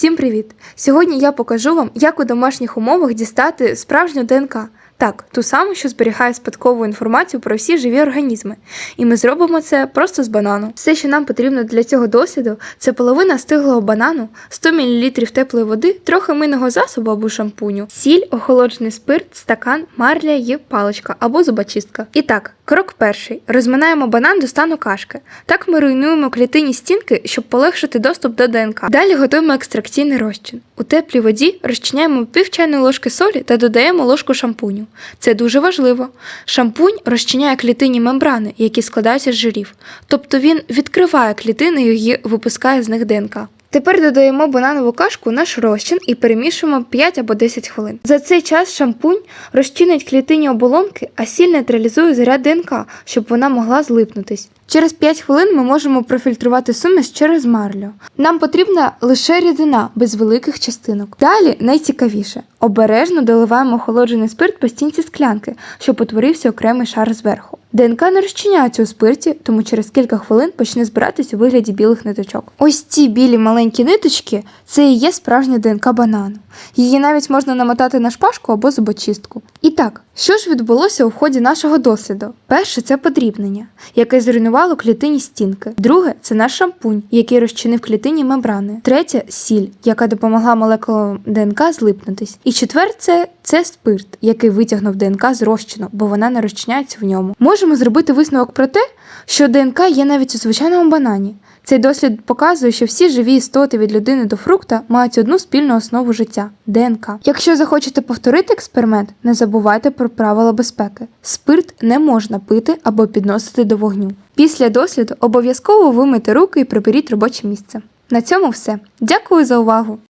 Всім привіт! Сьогодні я покажу вам, як у домашніх умовах дістати справжню ДНК. Так, ту саму, що зберігає спадкову інформацію про всі живі організми. І ми зробимо це просто з банану. Все, що нам потрібно для цього досліду, це половина стиглого банану, 100 мл теплої води, трохи мийного засобу або шампуню, сіль, охолоджений спирт, стакан, марля і паличка або зубочистка. І так, крок перший: розминаємо банан до стану кашки. Так ми руйнуємо клітинні стінки, щоб полегшити доступ до ДНК. Далі готуємо екстракційний розчин. У теплій воді розчиняємо пів чайної ложки солі та додаємо ложку шампуню. Це дуже важливо. Шампунь розчиняє клітинні мембрани, які складаються з жирів. Тобто він відкриває клітини і випускає з них ДНК. Тепер додаємо бананову кашку у наш розчин і перемішуємо 5 або 10 хвилин. За цей час шампунь розчинить клітинні оболонки, а сіль нейтралізує заряд ДНК, щоб вона могла злипнутись. Через 5 хвилин ми можемо профільтрувати суміш через марлю. Нам потрібна лише рідина без великих частинок. Далі найцікавіше. Обережно доливаємо охолоджений спирт по стінці склянки, щоб утворився окремий шар зверху. ДНК не розчиняється у спирті, тому через кілька хвилин почне збиратись у вигляді білих ниточок. Ось ці білі маленькі ниточки це і є справжня ДНК банану. Її навіть можна намотати на шпажку або зубочистку. І так, що ж відбулося у ході нашого досліду? Перше це подрібнення, яке зруйнувало клітинні стінки. Друге це наш шампунь, який розчинив клітинні мембрани. Третє сіль, яка допомогла молекулам ДНК злипнутись. І четверте це спирт, який витягнув ДНК з розчину, бо вона не розчиняється в ньому. Можемо зробити висновок про те, що ДНК є навіть у звичайному банані. Цей дослід показує, що всі живі істоти від людини до фрукта мають одну спільну основу життя ДНК. Якщо захочете повторити експеримент, не забувайте про правила безпеки. Спирт не можна пити або підносити до вогню. Після досліду обов'язково вимийте руки і приберіть робоче місце. На цьому все. Дякую за увагу!